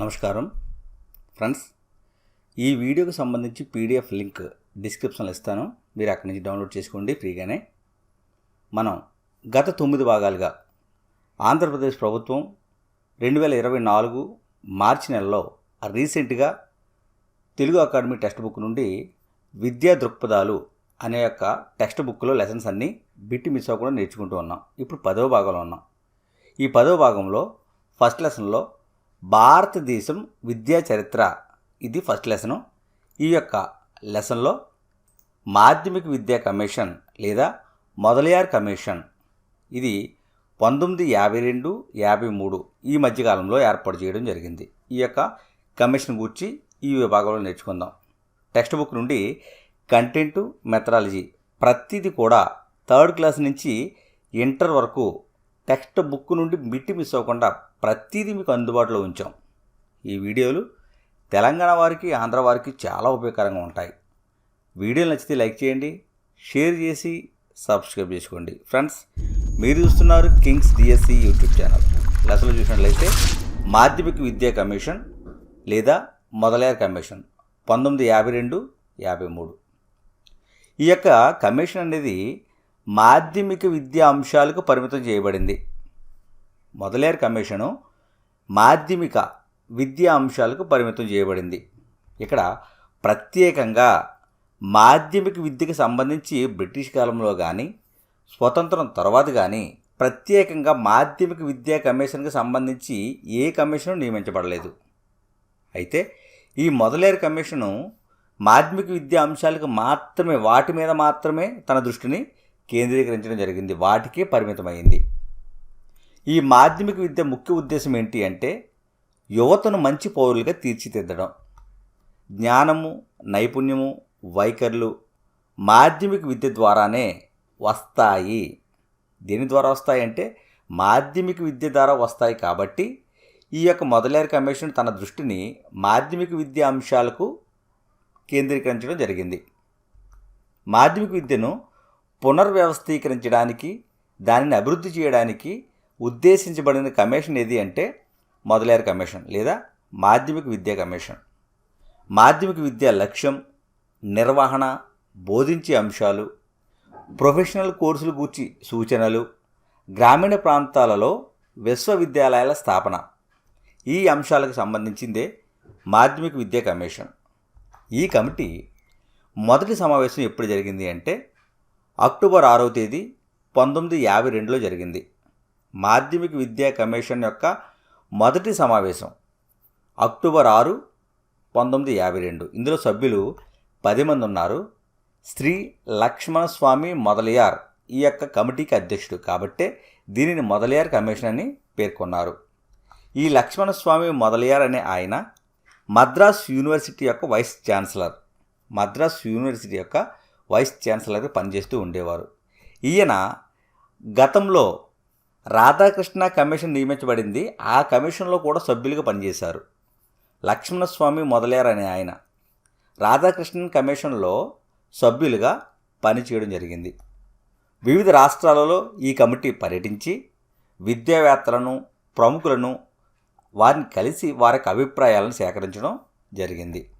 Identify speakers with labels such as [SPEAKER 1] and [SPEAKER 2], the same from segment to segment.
[SPEAKER 1] నమస్కారం. ఫ్రెండ్స్ ఈ వీడియోకి సంబంధించి పీడిఎఫ్ లింక్ డిస్క్రిప్షన్లో ఇస్తాను. మీరు అక్కడి నుంచి డౌన్లోడ్ చేసుకోండి ఫ్రీగానే. మనం గత తొమ్మిది భాగాలుగా ఆంధ్రప్రదేశ్ ప్రభుత్వం రెండు వేల ఇరవై నాలుగు మార్చి నెలలో రీసెంట్గా తెలుగు అకాడమీ టెక్స్ట్ బుక్ నుండి విద్యా దృక్పథాలు అనే యొక్క టెక్స్ట్ బుక్లో లెసన్స్ అన్నీ బిట్టి మిస్ అవ్వకుండా నేర్చుకుంటూ ఉన్నాం. ఇప్పుడు పదవ భాగంలో ఉన్నాం. ఈ పదవ భాగంలో ఫస్ట్ లెసన్లో భారతదేశం విద్యా చరిత్ర. ఇది ఫస్ట్ లెసను. ఈ యొక్క లెసన్లో మాధ్యమిక విద్యా కమిషన్ లేదా మొదలయార్ కమిషన్. ఇది పంతొమ్మిది యాభై రెండు యాభై మూడు ఈ మధ్యకాలంలో ఏర్పాటు చేయడం జరిగింది. ఈ యొక్క కమిషన్ గురించి ఈ విభాగంలో నేర్చుకుందాం. టెక్స్ట్ బుక్ నుండి కంటెంట్ మెథడాలజీ ప్రతిదీ కూడా థర్డ్ క్లాస్ నుంచి ఇంటర్ వరకు టెక్స్ట్ బుక్ నుండి మిట్టి మిస్ అవ్వకుండా ప్రతిదీ మీకు అందుబాటులో ఉంచాం. ఈ వీడియోలు తెలంగాణ వారికి ఆంధ్ర వారికి చాలా ఉపయోగకరంగా ఉంటాయి. వీడియోలు నచ్చితే లైక్ చేయండి షేర్ చేసి సబ్స్క్రైబ్ చేసుకోండి. ఫ్రెండ్స్ మీరు చూస్తున్నారు కింగ్స్ డిఎస్సి యూట్యూబ్ ఛానల్. లెసన్లు చూసినట్లయితే మాధ్యమిక విద్యా కమిషన్ లేదా మొదలయ్యార్ కమిషన్ పంతొమ్మిది యాభై రెండు యాభై మూడు. ఈ యొక్క కమిషన్ అనేది మాధ్యమిక విద్యా అంశాలకు పరిమితం చేయబడింది. మొదలేరు కమిషను మాధ్యమిక విద్యా అంశాలకు పరిమితం చేయబడింది. ఇక్కడ ప్రత్యేకంగా మాధ్యమిక విద్యకు సంబంధించి బ్రిటిష్ కాలంలో కానీ స్వతంత్రం తర్వాత కానీ ప్రత్యేకంగా మాధ్యమిక విద్యా కమిషన్కి సంబంధించి ఏ కమిషను నియమించబడలేదు. అయితే ఈ మొదలేరు కమిషను మాధ్యమిక విద్యా అంశాలకు మాత్రమే వాటి మీద మాత్రమే తన దృష్టిని కేంద్రీకరించడం జరిగింది. వాటికే పరిమితమైంది. ఈ మాధ్యమిక విద్య ముఖ్య ఉద్దేశం ఏంటి అంటే యువతను మంచి పౌరులుగా తీర్చిదిద్దడం. జ్ఞానము నైపుణ్యము వైఖరులు మాధ్యమిక విద్య ద్వారానే వస్తాయి. దేని ద్వారా వస్తాయి అంటే మాధ్యమిక విద్య ద్వారా వస్తాయి కాబట్టి ఈ యొక్క మొదలేరు కమిషన్ తన దృష్టిని మాధ్యమిక విద్యా అంశాలకు కేంద్రీకరించడం జరిగింది. మాధ్యమిక విద్యను పునర్వ్యవస్థీకరించడానికి దానిని అభివృద్ధి చేయడానికి ఉద్దేశించబడిన కమిషన్ ఏది అంటే మొదలైన కమిషన్ లేదా మాధ్యమిక విద్యా కమిషన్. మాధ్యమిక విద్యా లక్ష్యం నిర్వహణ బోధించే అంశాలు ప్రొఫెషనల్ కోర్సులు గూర్చి సూచనలు గ్రామీణ ప్రాంతాలలో విశ్వవిద్యాలయాల స్థాపన. ఈ అంశాలకు సంబంధించిందే మాధ్యమిక విద్యా కమిషన్. ఈ కమిటీ మొదటి సమావేశం ఎప్పుడు జరిగింది అంటే అక్టోబర్ ఆరవ తేదీ పంతొమ్మిది యాభై రెండులో జరిగింది. మాధ్యమిక విద్యా కమిషన్ యొక్క మొదటి సమావేశం అక్టోబర్ ఆరు పంతొమ్మిది యాభై రెండు. ఇందులో సభ్యులు పది మంది ఉన్నారు. శ్రీ లక్ష్మణస్వామి మొదలయార్ ఈ యొక్క కమిటీకి అధ్యక్షుడు. కాబట్టే దీనిని మొదలయార్ కమిషన్ అని పేర్కొన్నారు. ఈ లక్ష్మణస్వామి మొదలయార్ అనే ఆయన మద్రాస్ యూనివర్సిటీ యొక్క వైస్ ఛాన్సలర్. మద్రాస్ యూనివర్సిటీ యొక్క వైస్ ఛాన్సలర్గా పనిచేస్తూ ఉండేవారు. ఈయన గతంలో రాధాకృష్ణ కమిషన్ నియమించబడింది. ఆ కమిషన్లో కూడా సభ్యులుగా పనిచేశారు. లక్ష్మణస్వామి మొదలయ్యారనే ఆయన. రాధాకృష్ణన్ కమిషన్లో సభ్యులుగా పనిచేయడం జరిగింది. వివిధ రాష్ట్రాలలో ఈ కమిటీ పర్యటించి విద్యావేత్తలను ప్రముఖులను వారిని కలిసి వారికి అభిప్రాయాలను సేకరించడం జరిగింది.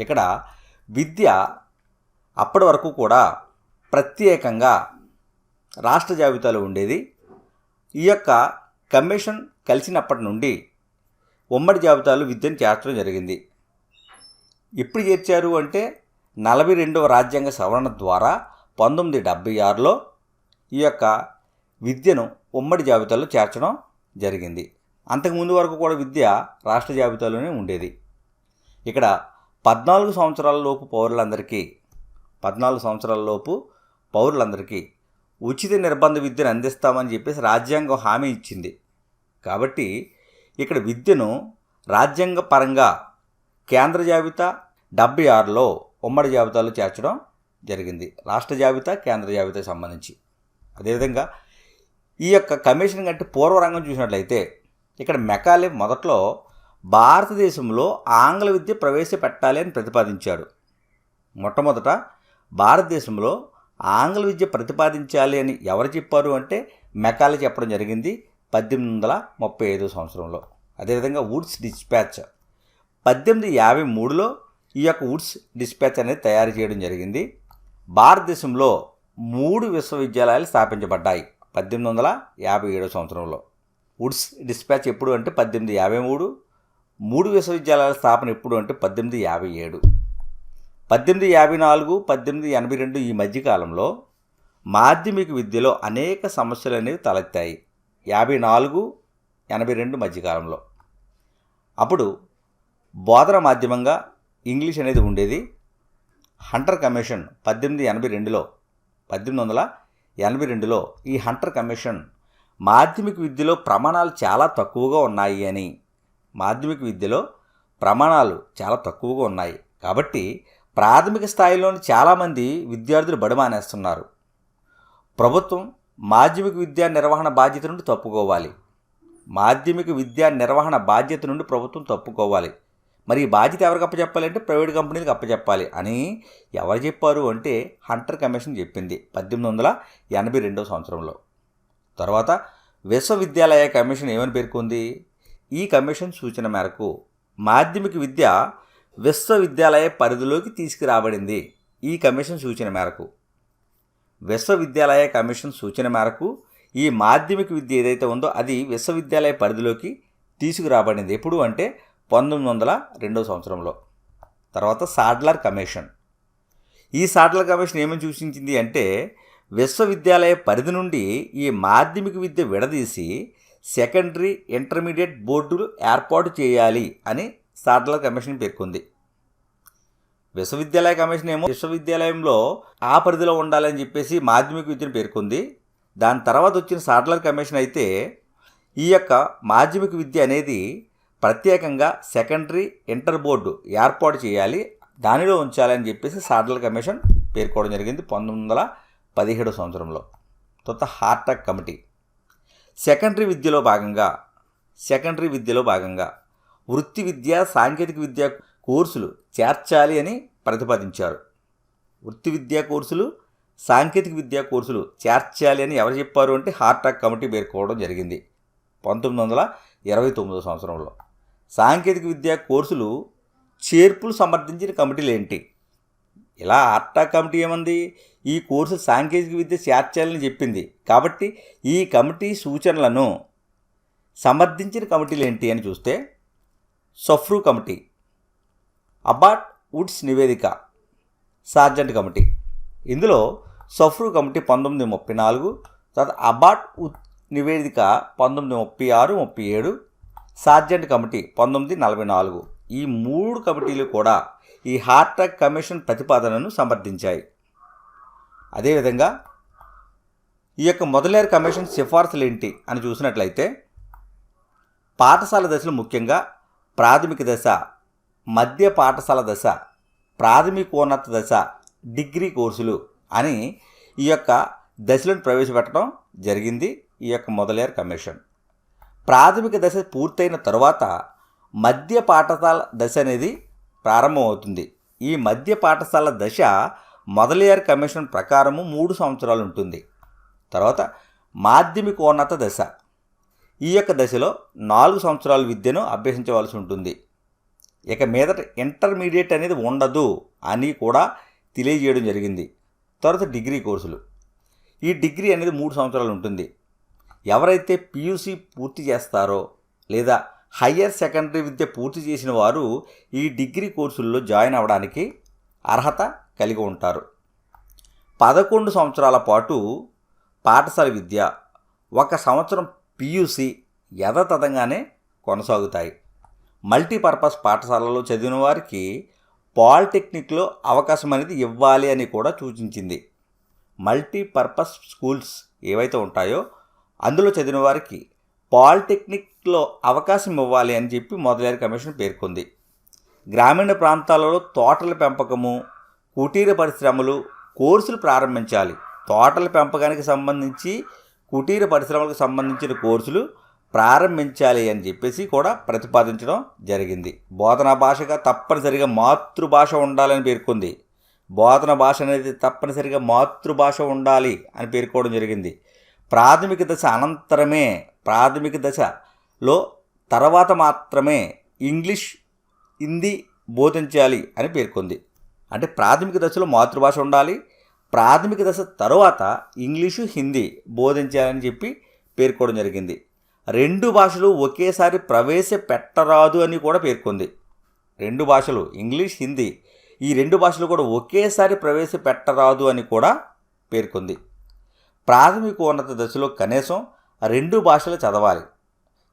[SPEAKER 1] ఇక్కడ విద్య అప్పటి వరకు కూడా ప్రత్యేకంగా రాష్ట్ర జాబితాలో ఉండేది. ఈ యొక్క కమిషన్ కలిసినప్పటి నుండి ఉమ్మడి జాబితాలో విద్యను చేర్చడం జరిగింది. ఎప్పుడు చేర్చారు అంటే నలభై రెండవ రాజ్యాంగ సవరణ ద్వారా పంతొమ్మిది డెబ్బై ఆరులో ఈ యొక్క విద్యను ఉమ్మడి జాబితాలో చేర్చడం జరిగింది. అంతకుముందు వరకు కూడా విద్య రాష్ట్ర జాబితాలోనే ఉండేది. ఇక్కడ పద్నాలుగు సంవత్సరాల లోపు పౌరులందరికీ పద్నాలుగు సంవత్సరాలలోపు పౌరులందరికీ ఉచిత నిర్బంధ విద్యను అందిస్తామని చెప్పేసి రాజ్యాంగం హామీ ఇచ్చింది. కాబట్టి ఇక్కడ విద్యను రాజ్యాంగ పరంగా కేంద్ర జాబితా డెబ్బై ఆరులో ఉమ్మడి జాబితాలో చేర్చడం జరిగింది. రాష్ట్ర జాబితా కేంద్ర జాబితా సంబంధించి. అదేవిధంగా ఈ యొక్క కమిషన్ కంటే పూర్వరంగం చూసినట్లయితే ఇక్కడ మెకాలే మొదట్లో భారతదేశంలో ఆంగ్ల విద్య ప్రవేశపెట్టాలి అని ప్రతిపాదించాడు మొట్టమొదట భారతదేశంలో ఆంగ్ల విద్య ప్రతిపాదించాలి అని ఎవరు చెప్పారు అంటే మెకాలే చెప్పడం జరిగింది పద్దెనిమిది వందల ముప్పై ఐదో సంవత్సరంలో. అదేవిధంగా వుడ్స్ డిస్పాచ్. పద్దెనిమిది యాభై మూడులో ఈ యొక్క వుడ్స్ డిస్పాచ్ అనేది తయారు చేయడం జరిగింది. భారతదేశంలో మూడు విశ్వవిద్యాలయాలు స్థాపించబడ్డాయి పద్దెనిమిది వందల యాభై ఏడో సంవత్సరంలో. వుడ్స్ డిస్పాచ్ ఎప్పుడు అంటే పద్దెనిమిది యాభై మూడు. మూడు విశ్వవిద్యాలయాల స్థాపన ఎప్పుడు అంటే పద్దెనిమిది యాభై ఏడు. పద్దెనిమిది యాభై నాలుగు పద్దెనిమిది ఎనభై రెండు ఈ మధ్యకాలంలో మాధ్యమిక విద్యలో అనేక సమస్యలు అనేవి తలెత్తాయి. యాభై నాలుగు ఎనభై రెండు మధ్యకాలంలో. అప్పుడు బోధన మాధ్యమంగా ఇంగ్లీష్ అనేది ఉండేది. హంటర్ కమిషన్ పద్దెనిమిది ఎనభై రెండులో పద్దెనిమిది వందల ఎనభై రెండులో ఈ హంటర్ కమిషన్ మాధ్యమిక విద్యలో ప్రమాణాలు చాలా తక్కువగా ఉన్నాయి అని. మాధ్యమిక విద్యలో ప్రమాణాలు చాలా తక్కువగా ఉన్నాయి. కాబట్టి ప్రాథమిక స్థాయిలోని చాలామంది విద్యార్థులు బడిమానేస్తున్నారు. ప్రభుత్వం మాధ్యమిక విద్యా నిర్వహణ బాధ్యత నుండి తప్పుకోవాలి. మాధ్యమిక విద్యా నిర్వహణ బాధ్యత నుండి ప్రభుత్వం తప్పుకోవాలి. మరి ఈ బాధ్యత ఎవరికి అప్పచెప్పాలంటే ప్రైవేట్ కంపెనీలకు అప్పచెప్పాలి అని ఎవరు చెప్పారు అంటే హంటర్ కమిషన్ చెప్పింది పద్దెనిమిది వందల ఎనభై రెండవ సంవత్సరంలో. తర్వాత విశ్వవిద్యాలయ కమిషన్ ఏమని పేర్కొంది? ఈ కమిషన్ సూచన మేరకు మాధ్యమిక విద్య విశ్వవిద్యాలయ పరిధిలోకి తీసుకురాబడింది ఈ కమిషన్ సూచన మేరకు. విశ్వవిద్యాలయ కమిషన్ సూచన మేరకు ఈ మాధ్యమిక విద్య ఏదైతే ఉందో అది విశ్వవిద్యాలయ పరిధిలోకి తీసుకురాబడింది. ఎప్పుడు అంటే పంతొమ్మిది వందల రెండవ సంవత్సరంలో. తర్వాత సాడ్లర్ కమిషన్. ఈ సాడ్లర్ కమిషన్ ఏమని సూచించింది అంటే విశ్వవిద్యాలయ పరిధి నుండి ఈ మాధ్యమిక విద్య విడదీసి సెకండరీ ఇంటర్మీడియట్ బోర్డులు ఏర్పాటు చేయాలి అని సాడ్లర్ కమిషన్ పేర్కొంది. విశ్వవిద్యాలయ కమిషన్ ఏమో విశ్వవిద్యాలయంలో ఆ పరిధిలో ఉండాలని చెప్పేసి మాధ్యమిక విద్యను పేర్కొంది. దాని తర్వాత వచ్చిన సాడ్లర్ కమిషన్ అయితే ఈ యొక్క మాధ్యమిక విద్య అనేది ప్రత్యేకంగా సెకండరీ ఇంటర్ బోర్డు ఏర్పాటు చేయాలి దానిలో ఉంచాలని చెప్పేసి సాడ్లర్ కమిషన్ పేర్కోవడం జరిగింది పంతొమ్మిది వందల పదిహేడు సంవత్సరంలో. తర్వాత హార్టక్ కమిటీ. సెకండరీ విద్యలో భాగంగా సెకండరీ విద్యలో భాగంగా వృత్తి విద్య సాంకేతిక విద్య కోర్సులు చేర్చాలి అని ప్రతిపాదించారు. వృత్తి విద్యా కోర్సులు సాంకేతిక విద్యా కోర్సులు చేర్చాలి అని ఎవరు చెప్పారు అంటే హార్టాక్ కమిటీ పేర్కోవడం జరిగింది పంతొమ్మిది వందల ఇరవై తొమ్మిదో సంవత్సరంలో. సాంకేతిక విద్యా కోర్సులు చేర్పులు సమర్థించిన కమిటీలు ఏంటి? ఇలా హార్టాక్ కమిటీ ఏమంది? ఈ కోర్సు సాంకేతిక విద్య చేర్చాలని చెప్పింది. కాబట్టి ఈ కమిటీ సూచనలను సమర్థించిన కమిటీలు ఏంటి అని చూస్తే సఫ్రూ కమిటీ అబాట్ వుడ్స్ నివేదిక సార్జెంట్ కమిటీ. ఇందులో సఫ్రూ కమిటీ పంతొమ్మిది ముప్పై నాలుగు తర్వాత అబాట్ ఉత్ నివేదిక పంతొమ్మిది ముప్పై ఆరు ముప్పై ఏడు సార్జెంట్ కమిటీ పంతొమ్మిది నలభై నాలుగు. ఈ మూడు కమిటీలు కూడా ఈ హార్టాక్ కమిషన్ ప్రతిపాదనను సమర్థించాయి. అదేవిధంగా ఈ యొక్క మొదలేరు కమిషన్ సిఫార్సులు ఏంటి అని చూసినట్లయితే పాఠశాల దశలు ముఖ్యంగా ప్రాథమిక దశ మధ్య పాఠశాల దశ ప్రాథమికోన్నత దశ డిగ్రీ కోర్సులు అని ఈ యొక్క దశలను ప్రవేశపెట్టడం జరిగింది ఈ యొక్క మొదలయ్యారు కమిషన్. ప్రాథమిక దశ పూర్తయిన తర్వాత మధ్య పాఠశాల దశ అనేది ప్రారంభమవుతుంది. ఈ మధ్య పాఠశాల దశ మొదలయ్యారు కమిషన్ ప్రకారము మూడు సంవత్సరాలు ఉంటుంది. తర్వాత మాధ్యమికోన్నత దశ. ఈ యొక్క దశలో నాలుగు సంవత్సరాల విద్యను అభ్యసించవలసి ఉంటుంది. ఇక మీదట ఇంటర్మీడియట్ అనేది ఉండదు అని కూడా తెలియజేయడం జరిగింది. తర్వాత డిగ్రీ కోర్సులు. ఈ డిగ్రీ అనేది మూడు సంవత్సరాలు ఉంటుంది. ఎవరైతే పియూసీ పూర్తి చేస్తారో లేదా హయ్యర్ సెకండరీ విద్య పూర్తి చేసిన వారు ఈ డిగ్రీ కోర్సుల్లో జాయిన్ అవ్వడానికి అర్హత కలిగి ఉంటారు. పదకొండు సంవత్సరాల పాటు పాఠశాల విద్య ఒక సంవత్సరం పియూసి యథాతథంగానే కొనసాగుతాయి. మల్టీపర్పస్ పాఠశాలలో చదివిన వారికి పాలిటెక్నిక్లో అవకాశం అనేది ఇవ్వాలి అని కూడా సూచించింది. మల్టీపర్పస్ స్కూల్స్ ఏవైతే ఉంటాయో అందులో చదివిన వారికి పాలిటెక్నిక్లో అవకాశం ఇవ్వాలి అని చెప్పి మొదలైన కమిషన్ పేర్కొంది. గ్రామీణ ప్రాంతాలలో తోటల పెంపకము కుటీర పరిశ్రమలు కోర్సులు ప్రారంభించాలి. తోటల పెంపకానికి సంబంధించి కుటీర పరిశ్రమలకు సంబంధించిన కోర్సులు ప్రారంభించాలి అని చెప్పేసి కూడా ప్రతిపాదించడం జరిగింది. బోధనా భాషగా తప్పనిసరిగా మాతృభాష ఉండాలని పేర్కొంది. బోధన భాష అనేది తప్పనిసరిగా మాతృభాష ఉండాలి అని పేర్కోవడం జరిగింది. ప్రాథమిక దశ అనంతరమే ప్రాథమిక దశలో తర్వాత మాత్రమే ఇంగ్లీష్ హిందీ బోధించాలి అని పేర్కొంది. అంటే ప్రాథమిక దశలో మాతృభాష ఉండాలి ప్రాథమిక దశ తరువాత ఇంగ్లీషు హిందీ బోధించాలని చెప్పి పేర్కోవడం జరిగింది. రెండు భాషలు ఒకేసారి ప్రవేశపెట్టరాదు అని కూడా పేర్కొంది. రెండు భాషలు ఇంగ్లీష్ హిందీ ఈ రెండు భాషలు కూడా ఒకేసారి ప్రవేశపెట్టరాదు అని కూడా పేర్కొంది. ప్రాథమిక ఉన్నత దశలో కనీసం రెండు భాషలు చదవాలి.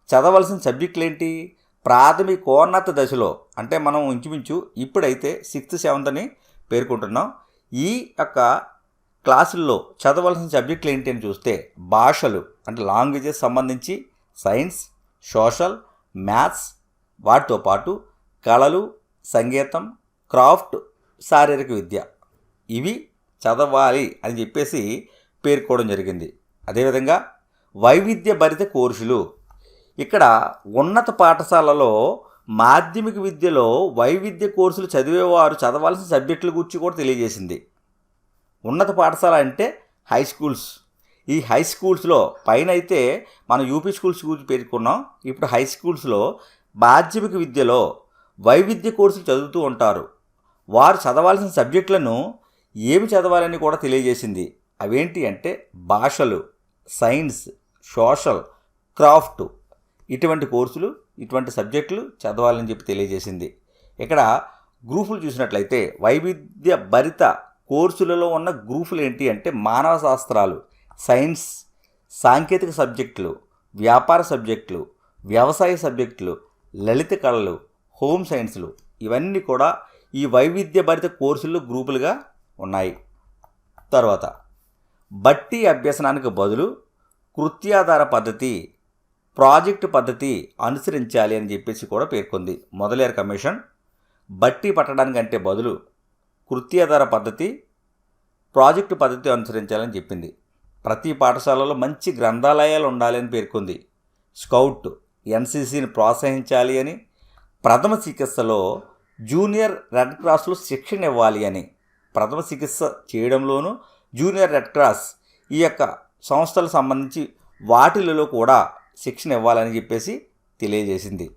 [SPEAKER 1] చదవలసిన సబ్జెక్టులు ఏంటి ప్రాథమికోన్నత దశలో అంటే మనం ఇంచుమించు ఇప్పుడైతే సిక్స్త్ సెవెంత్ అని పేర్కొంటున్నాం. ఈ యొక్క క్లాసుల్లో చదవలసిన సబ్జెక్టులు ఏంటి అని చూస్తే భాషలు అంటే లాంగ్వేజెస్ సంబంధించి సైన్స్ సోషల్ మ్యాథ్స్ వాటితో పాటు కళలు సంగీతం క్రాఫ్ట్ శారీరక విద్య. ఇవి చదవాలి అని చెప్పేసి పేర్కోవడం జరిగింది. అదేవిధంగా వైవిధ్య భరిత కోర్సులు. ఇక్కడ ఉన్నత పాఠశాలలో మాధ్యమిక విద్యలో వైవిధ్య కోర్సులు చదివేవారు చదవాల్సిన సబ్జెక్టుల గురించి కూడా తెలియజేసింది. ఉన్నత పాఠశాల అంటే హై స్కూల్స్. ఈ హై స్కూల్స్లో పైన అయితే మనం యూపీ స్కూల్స్ గురించి పేర్కొన్నాం. ఇప్పుడు హై స్కూల్స్లో మాధ్యమిక విద్యలో వైవిధ్య కోర్సులు చదువుతూ ఉంటారు. వారు చదవాల్సిన సబ్జెక్టులను ఏమి చదవాలని కూడా తెలియజేసింది. అవేంటి అంటే భాషలు సైన్స్ సోషల్ క్రాఫ్ట్ ఇటువంటి కోర్సులు ఇటువంటి సబ్జెక్టులు చదవాలని చెప్పి తెలియజేసింది. ఇక్కడ గ్రూపులు చూసినట్లయితే వైవిధ్య భరిత కోర్సులలో ఉన్న గ్రూపులు ఏంటి అంటే మానవ శాస్త్రాలు సైన్స్ సాంకేతిక సబ్జెక్టులు వ్యాపార సబ్జెక్టులు వ్యవసాయ సబ్జెక్టులు లలిత కళలు హోమ్ సైన్స్లు ఇవన్నీ కూడా ఈ వైవిధ్య భరిత కోర్సుల్లో గ్రూపులుగా ఉన్నాయి. తర్వాత బట్టి అభ్యసనానికి బదులు కృత్యాధార పద్ధతి ప్రాజెక్టు పద్ధతి అనుసరించాలి అని చెప్పేసి కూడా పేర్కొంది. మొదలేరు కమిషన్ బట్టి పట్టడానికంటే బదులు కృత్యాధార పద్ధతి ప్రాజెక్టు పద్ధతి అనుసరించాలని చెప్పింది. ప్రతి పాఠశాలలో మంచి గ్రంథాలయాలు ఉండాలని పేర్కొంది. స్కౌట్ ఎన్సీసీని ప్రోత్సహించాలి అని ప్రథమ చికిత్సలో జూనియర్ రెడ్ క్రాస్లో శిక్షణ ఇవ్వాలి అని ప్రథమ చికిత్స చేయడంలోనూ జూనియర్ రెడ్ క్రాస్ ఈ యొక్క సంస్థలకు సంబంధించి వాటిలలో కూడా శిక్షణ ఇవ్వాలని చెప్పేసి తెలియజేసింది.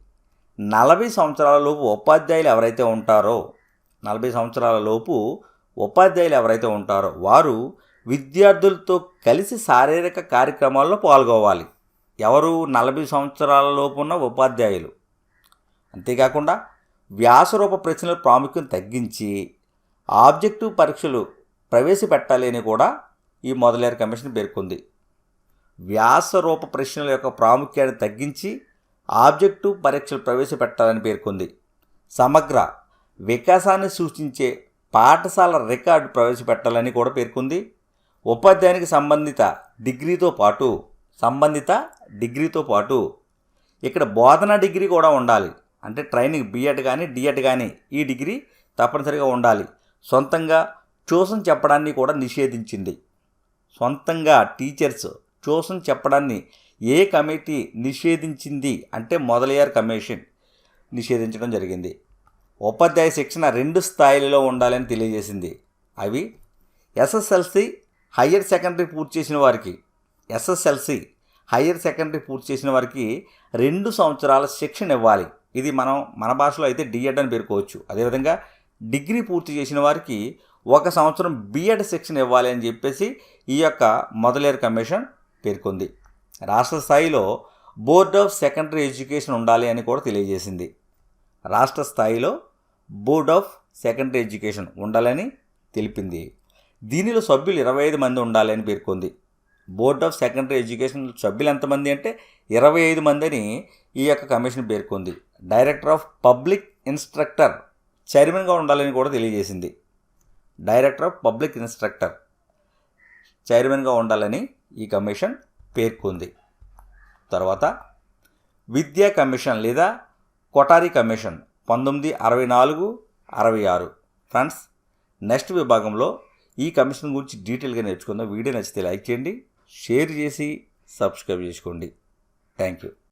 [SPEAKER 1] నలభై సంవత్సరాల లోపు ఉపాధ్యాయులు ఎవరైతే ఉంటారో నలభై సంవత్సరాల లోపు ఉపాధ్యాయులు ఎవరైతే ఉంటారో వారు విద్యార్థులతో కలిసి శారీరక కార్యక్రమాల్లో పాల్గొవాలి. ఎవరు నలభై సంవత్సరాల లోపు ఉన్న ఉపాధ్యాయులు? అంతేకాకుండా వ్యాసరూప ప్రశ్నల ప్రాముఖ్యం తగ్గించి ఆబ్జెక్టివ్ పరీక్షలు ప్రవేశపెట్టాలి అని కూడా ఈ మొదలైన కమిషన్ పేర్కొంది. వ్యాసరూప ప్రశ్నల యొక్క ప్రాముఖ్యాన్ని తగ్గించి ఆబ్జెక్టివ్ పరీక్షలు ప్రవేశపెట్టాలని పేర్కొంది. సమగ్ర వికాసాన్ని సూచించే పాఠశాల రికార్డు ప్రవేశపెట్టాలని కూడా పేర్కొంది. ఉపాధ్యాయునికి సంబంధిత డిగ్రీతో పాటు సంబంధిత డిగ్రీతో పాటు ఇక్కడ బోధనా డిగ్రీ కూడా ఉండాలి. అంటే ట్రైనింగ్ బీఎడ్ కానీ డిఎడ్ కానీ ఈ డిగ్రీ తప్పనిసరిగా ఉండాలి. సొంతంగా ట్యూషన్ చెప్పడాన్ని కూడా నిషేధించింది. సొంతంగా టీచర్స్ ట్యూషన్ చెప్పడాన్ని ఏ కమిటీ నిషేధించింది అంటే మొదలయ్యారు కమిషన్ నిషేధించడం జరిగింది. ఉపాధ్యాయ శిక్షణ రెండు స్థాయిలలో ఉండాలని తెలియజేసింది. అవి ఎస్ఎస్ఎల్సి హయ్యర్ సెకండరీ పూర్తి చేసిన వారికి ఎస్ఎస్ఎల్సి హయ్యర్ సెకండరీ పూర్తి చేసిన వారికి రెండు సంవత్సరాల శిక్షణ ఇవ్వాలి. ఇది మనం మన భాషలో అయితే డిఎడ్ అని పేర్కోవచ్చు. అదేవిధంగా డిగ్రీ పూర్తి చేసిన వారికి ఒక సంవత్సరం బిఎడ్ శిక్షణ ఇవ్వాలి అని చెప్పేసి ఈ యొక్క మొదలేరు కమిషన్ పేర్కొంది. రాష్ట్ర స్థాయిలో బోర్డ్ ఆఫ్ సెకండరీ ఎడ్యుకేషన్ ఉండాలి అని కూడా తెలియజేసింది. రాష్ట్ర స్థాయిలో బోర్డ్ ఆఫ్ సెకండరీ ఎడ్యుకేషన్ ఉండాలని తెలిపింది. దీనిలో సభ్యులు ఇరవై ఐదు మంది ఉండాలని పేర్కొంది. బోర్డ్ ఆఫ్ సెకండరీ ఎడ్యుకేషన్ సభ్యులు ఎంతమంది అంటే ఇరవై ఐదు మంది అని ఈ యొక్క కమిషన్ పేర్కొంది. డైరెక్టర్ ఆఫ్ పబ్లిక్ ఇన్స్ట్రక్టర్ చైర్మన్గా ఉండాలని కూడా తెలియజేసింది. డైరెక్టర్ ఆఫ్ పబ్లిక్ ఇన్స్ట్రక్టర్ చైర్మన్గా ఉండాలని ఈ కమిషన్ పేర్కొంది. తర్వాత విద్యా కమిషన్ లేదా కొటారి కమిషన్ పంతొమ్మిది అరవై నాలుగు అరవై ఆరు. ఫ్రెండ్స్ నెక్స్ట్ విభాగంలో ఈ కమిషన్ గురించి డీటెయిల్గా నేర్చుకుందాం. వీడియో నచ్చితే లైక్ చేయండి షేర్ చేసి సబ్స్క్రైబ్ చేసుకోండి. Thank you.